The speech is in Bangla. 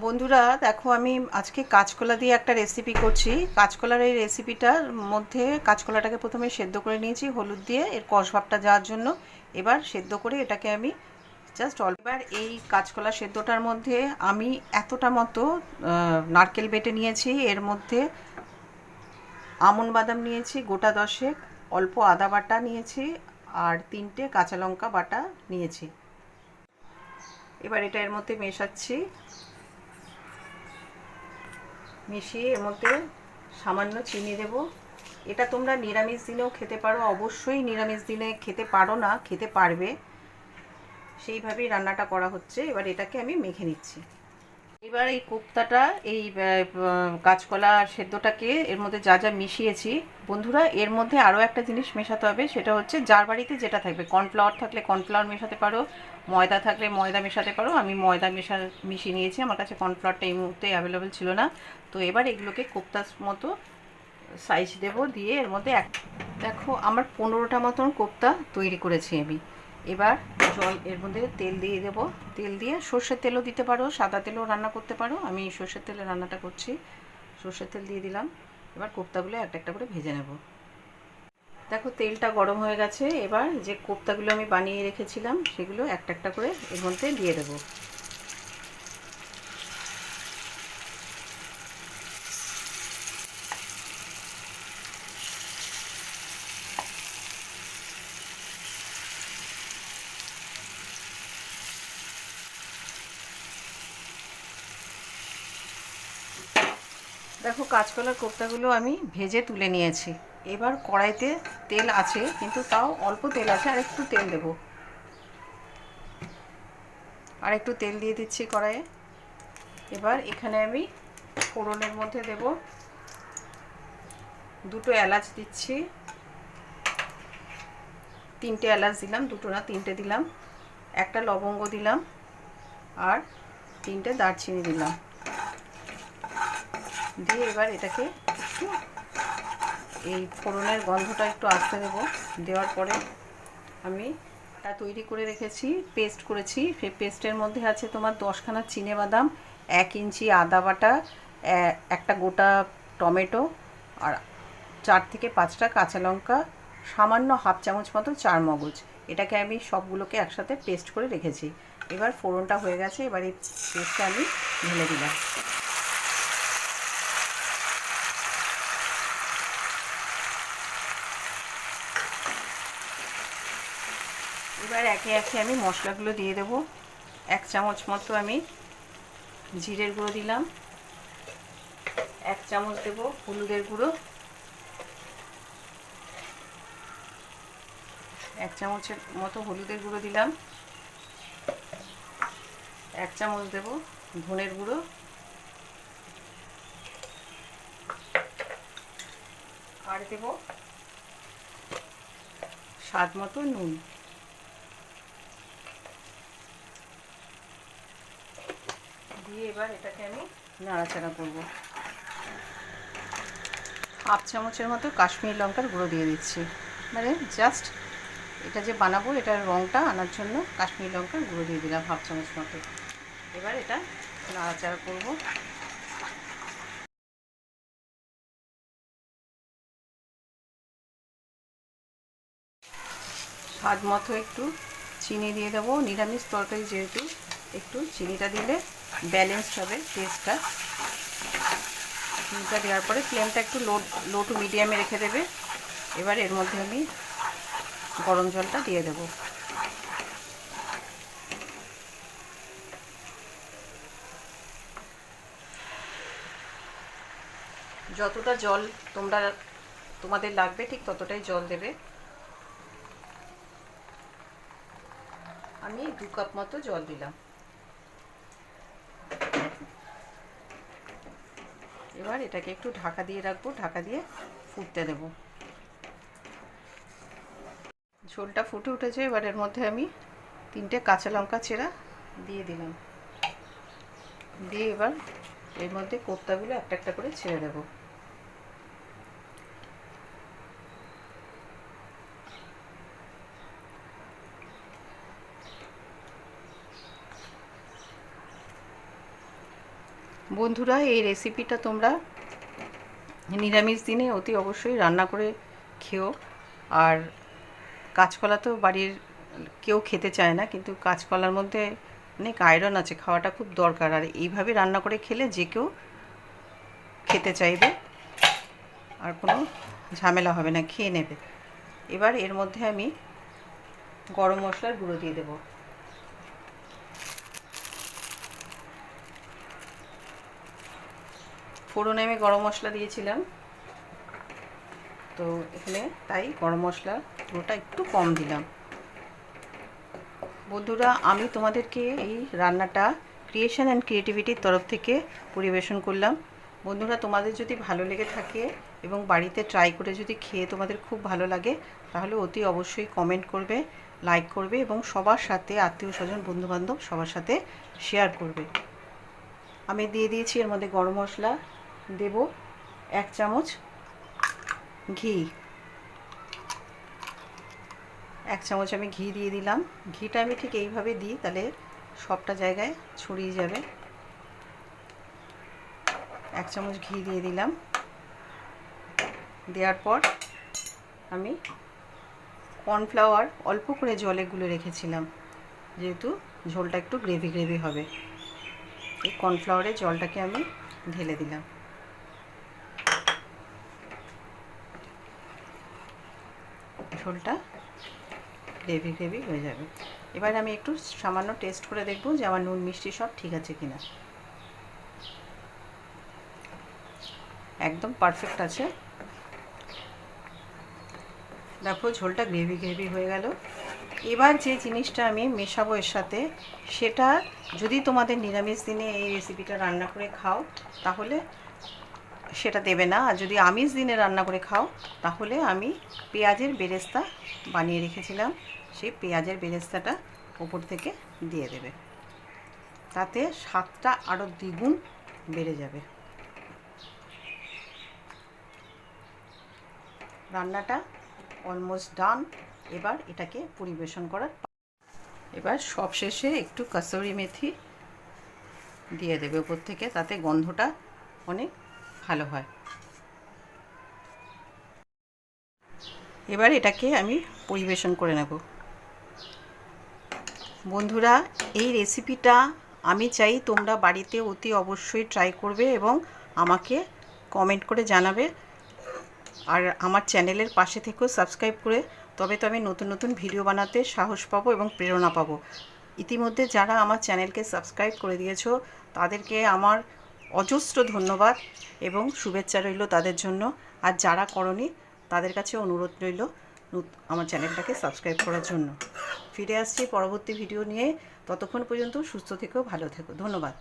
বন্ধুরা, দেখো আমি আজকে কাঁচকলা দিয়ে একটা রেসিপি করছি। কাঁচকলার এই রেসিপিটার মধ্যে কাঁচকলাটাকে প্রথমে সেদ্ধ করে নিয়েছি, হলুদ দিয়ে, এর কষভাবটা যাওয়ার জন্য। এবার সেদ্ধ করে এটাকে আমি জাস্ট অল্প এবার এই কাঁচকলা সেদ্ধটার মধ্যে আমি এতটা মতো নারকেল বেটে নিয়েছি। এর মধ্যে আমন বাদাম নিয়েছি, গোটা দশেক, অল্প আদা বাটা নিয়েছি আর তিনটে কাঁচা লঙ্কা বাটা নিয়েছি। এবার এটা এর মধ্যে মেশাচ্ছি। মিশিয়ে এর মধ্যে সামান্য চিনি দেব। এটা তোমরা নিরামিষ দিনেও খেতে পারো, অবশ্যই নিরামিষ দিনে খেতে পারো না, খেতে পারবে। সেইভাবেই রান্নাটা করা হচ্ছে। এবার এটাকে আমি মেখে নিচ্ছি। এবার এই কোপ্তাটা, এই কাঁচকলা সেদ্ধটাকে এর মধ্যে যা যা মিশিয়েছি, বন্ধুরা, এর মধ্যে আরও একটা জিনিস মেশাতে হবে, সেটা হচ্ছে যার বাড়িতে যেটা থাকবে, কর্নফ্লাওয়ার থাকলে কর্নফ্লাওয়ার মেশাতে পারো, ময়দা থাকলে ময়দা মেশাতে পারো, আমি ময়দা মেশা, মিশিয়ে নিয়েছি, আমার কাছে কর্নফ্লাওয়ারটা এই মুহূর্তে অ্যাভেলেবেল ছিল না, তো এবার এগুলোকে কোপ্তার মতো সাইজ দেব, দিয়ে এর মধ্যে এক, দেখো, আমার পনেরোটা মতন কোপ্তা তৈরি করেছি আমি। এবার জল, এর মধ্যে তেল দিয়ে দেব। তেল দিয়ে সর্ষের তেলও দিতে পারো, সাদা তেলও রান্না করতে পারো। আমি সর্ষের তেলে রান্নাটা করছি। সর্ষের তেল দিয়ে দিলাম। এবার কোপ্তাগুলো একটা একটা করে ভেজে নেব। দেখো, তেলটা গরম হয়ে গেছে। এবার যে কোপ্তাগুলো আমি বানিয়ে রেখেছিলাম, সেগুলো একটা একটা করে এর মধ্যে দিয়ে দেবো। দেখো, কাঁচকলার কোপ্তাগুলো আমি ভেজে তুলে নিয়েছি। এবার কড়াইতে তেল আছে, কিন্তু তাও অল্প তেল আছে, আর একটু তেল দেব। আর একটু তেল দিয়ে দিচ্ছি কড়াইয়ে। এবার এখানে আমি ফোড়নের মধ্যে দেব দুটো এলাচ দিচ্ছি। তিনটে এলাচ দিলাম, দুটো না, তিনটে দিলাম। একটা লবঙ্গ দিলাম, আর তিনটে দারচিনি দিলাম। দিয়ে এবার এটাকে এই ফোড়নের গন্ধটা একটু আসতে দেবো। দেওয়ার পরে আমি তা তৈরি করে রেখেছি পেস্ট করেছি। সেই পেস্টের মধ্যে আছে তোমার দশখানা চিনে বাদাম এক ইঞ্চি আদা বাটা একটা গোটা টমেটো আর চার থেকে পাঁচটা কাঁচা লঙ্কা, সামান্য হাফ চামচ মতো চার মগজ এটাকে আমি সবগুলোকে একসাথে পেস্ট করে রেখেছি। এবার ফোড়নটা হয়ে গেছে, এবার এই পেস্টটা আমি ঢেলে দিলাম। এবার একে একে আমি মশলাগুলো দিয়ে দেবো। এক চামচ মতো আমি জিরের গুঁড়ো দিলাম। এক চামচ দেব হলুদের গুঁড়ো। এক চামচের মতো হলুদের গুঁড়ো দিলাম। এক চামচ দেব ধনের গুঁড়ো। আর দেব স্বাদ মতো নুন। দিয়ে এবার এটাকে আমি নাড়াচাড়া করব। হাফ চামচের মতো কাশ্মীরি লঙ্কার গুঁড়ো দিয়ে দিচ্ছি। মানে জাস্ট এটা যে বানাবো, এটার রঙটা আনার জন্য কাশ্মীরি লঙ্কার গুঁড়ো দিয়ে দিলাম হাফ চামচ মতো। এবার এটা নাড়াচাড়া করব। স্বাদ মতো একটু চিনি দিয়ে দেবো। নিরামিষ তরকারি যেহেতু একটু চিনিটা দিলে ব্যালেন্স হবে টেস্টটা চিনিটা দেওয়ার পরে ফ্লেমটা একটু লো লো টু মিডিয়ামে রেখে দেবে। এবার এর মধ্যে আমি গরম জলটা দিয়ে দেবো। যতটা জল তোমরা, তোমাদের লাগবে ঠিক ততটাই জল দেবে। আমি দু কাপ মতো জল দিলাম। এবার এটাকে একটু ঢাকা দিয়ে রাখব, ঢাকা দিয়ে ফুটতে দেব। ঝোলটা ফুটে উঠেছে, এবার এর মধ্যে আমি তিনটে কাঁচা লঙ্কা চেরা দিয়ে দিলাম। দিয়ে এবার এর মধ্যে কোপ্তাগুলো একটা একটা করে ছেড়ে দেবো। বন্ধুরা, এই রেসিপিটা তোমরা নিরামিষ দিনে অতি অবশ্যই রান্না করে খেও। আর কাঁচকলা তো বাড়ির কেউ খেতে চায় না, কিন্তু কাঁচকলার মধ্যে অনেক আয়রন আছে, খাওয়াটা খুব দরকার। আর এইভাবে রান্না করে খেলে যে কেউ খেতে চাইবে, আর কোনো ঝামেলা হবে না, খেয়ে নেবে। এবার এর মধ্যে আমি গরম মশলার গুঁড়ো দিয়ে দেবো। ফোড়নে আমি গরম মশলা দিয়েছিলাম। তো এখানে তাই গরম মশলা পুরোটা একটু কম দিলাম। বন্ধুরা, আমি তোমাদেরকে এই রান্নাটা ক্রিয়েশন অ্যান্ড ক্রিয়েটিভিটির তরফ থেকে পরিবেশন করলাম। বন্ধুরা, তোমাদের যদি ভালো লেগে থাকে এবং বাড়িতে ট্রাই করে যদি খেয়ে তোমাদের খুব ভালো লাগে, তাহলে অতি অবশ্যই কমেন্ট করবে লাইক করবে এবং সবার সাথে আত্মীয় স্বজন বন্ধুবান্ধব সবার সাথে শেয়ার করবে। আমি দিয়ে দিয়েছি এর মধ্যে গরম মশলা। দেব এক চামচ ঘি। এক চামচ আমি ঘি দিয়ে দিলাম। ঘিটা আমি ঠিক এইভাবে দিই, তাহলে সবটা জায়গায় ছড়িয়ে যাবে। এক চামচ ঘি দিয়ে দিলাম। দেওয়ার পর আমি কর্নফ্লাওয়ার অল্প করে জলে গুলে রেখেছিলাম, যেহেতু ঝোলটা একটু গ্রেভি গ্রেভি হবে। এই কর্নফ্লাওয়ারের জলটাকে আমি ঢেলে দিলাম। ঝোলটা গ্রেভি গ্রেভি হয়ে যাবে। এবার আমি একটু সামান্য টেস্ট করে দেখব যে আমার নুন মিষ্টি সব ঠিক আছে কিনা। একদম পারফেক্ট আছে। দেখো ঝোলটা গ্রেভি গ্রেভি হয়ে গেল। এবার যে জিনিসটা আমি মেশাবো এর সাথে, সেটা যদি তোমাদের নিরামিষ দিনে এই রেসিপিটা রান্না করে খাও, তাহলে সেটা দেবে না। আর যদি আমিষ দিনে রান্না করে খাও, তাহলে আমি পেঁয়াজের বেরেস্তা বানিয়ে রেখেছিলাম। সেই পেঁয়াজের বেরেস্তাটা ওপর থেকে দিয়ে দেবে। তাতে স্বাদটা আরও দ্বিগুণ বেড়ে যাবে। রান্নাটা অলমোস্ট ডান এবার এটাকে পরিবেশন করার এবার সব শেষে একটু কাসুরি মেথি দিয়ে দেবে উপর থেকে। তাতে গন্ধটা অনেক ভালো হয়। এবার এটাকে আমি পরিবেশন করে নেব। বন্ধুরা, এই রেসিপিটা আমি চাই তোমরা বাড়িতে অতি অবশ্যই ট্রাই করবে এবং আমাকে কমেন্ট করে জানাবে। আর আমার চ্যানেলের পাশে থেকেও সাবস্ক্রাইব করে, তবে তো আমি নতুন নতুন ভিডিও বানাতে সাহস পাবো এবং প্রেরণা পাবো। ইতিমধ্যে যারা আমার চ্যানেলকে সাবস্ক্রাইব করে দিয়েছ, তাদেরকে আমার অজস্র ধন্যবাদ এবং শুভেচ্ছা রইল তাদের জন্য। আর যারা করনি, তাদের কাছে অনুরোধ রইল আমার চ্যানেলটাকে সাবস্ক্রাইব করার জন্য। ফিরে আসছি পরবর্তী ভিডিও নিয়ে। ততক্ষণ পর্যন্ত সুস্থ থেকেও ভালো থেকো। ধন্যবাদ।